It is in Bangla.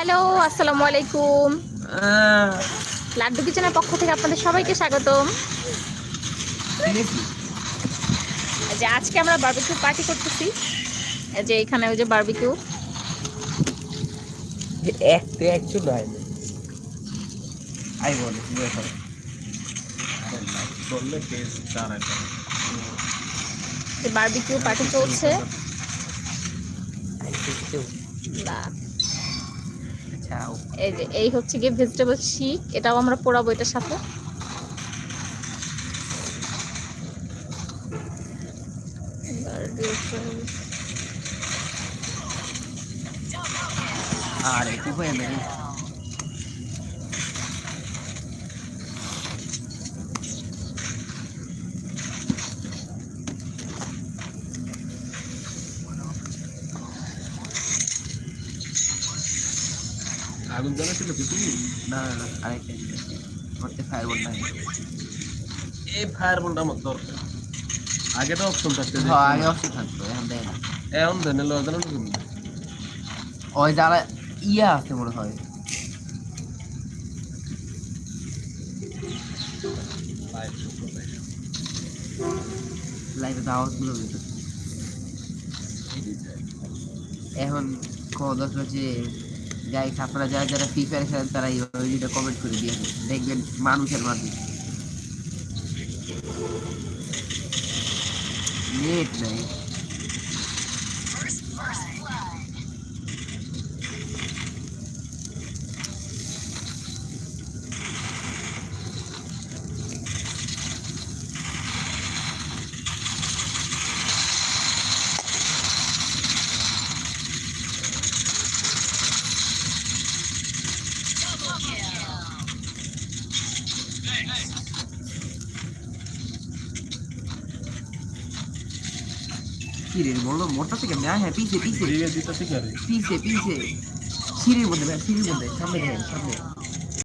হ্যালো আসসালামু আলাইকুম। লাড্ডু কিচেনের পক্ষ থেকে আপনাদের সবাইকে স্বাগতম। যে আজকে আমরা বারবিকিউ পার্টি করতেছি। যে এখানে ওই যে বারবিকিউ যে একটা একচুয়াল না। আই বলে কি টেস্ট দাঁড়ায় যে বারবিকিউ পার্টি চলছে। চাও এই যে এই হচ্ছে গিয়ে ভেজিটেবল শিক এটাও আমরা পোড়াবো এটার সাথে। আর একটু হয়ে আগুন জ্বালাছিল কি তুমি? না না না আরেকটা করতে ফায়ার বল নাই এই ফায়ার বলটা আমার দরকার। আগে তো অপশন থাকতো হ্যাঁ আগে অপশন থাকতো এখন দেয় না। এখন দেন এলো জানো কি ওই যারা ইয়া আছে মনে হয়। লাইভে আওয়াজ এখন দশ হচ্ছে যাই আপনারা যারা যারা ফ্রি ফায়ার খেলেন তারা এই ভিডিওটা কমেন্ট করে দিয়ে দেখবেন মানুষের মাঝে। নেট নাই কি রে বলল মোটর থেকে হ্যাঁ হ্যাঁ পিছে পিছে। পিছে পিছে। সিঁড়ির মধ্যে সিঁড়ির মধ্যে সামনে সামনে।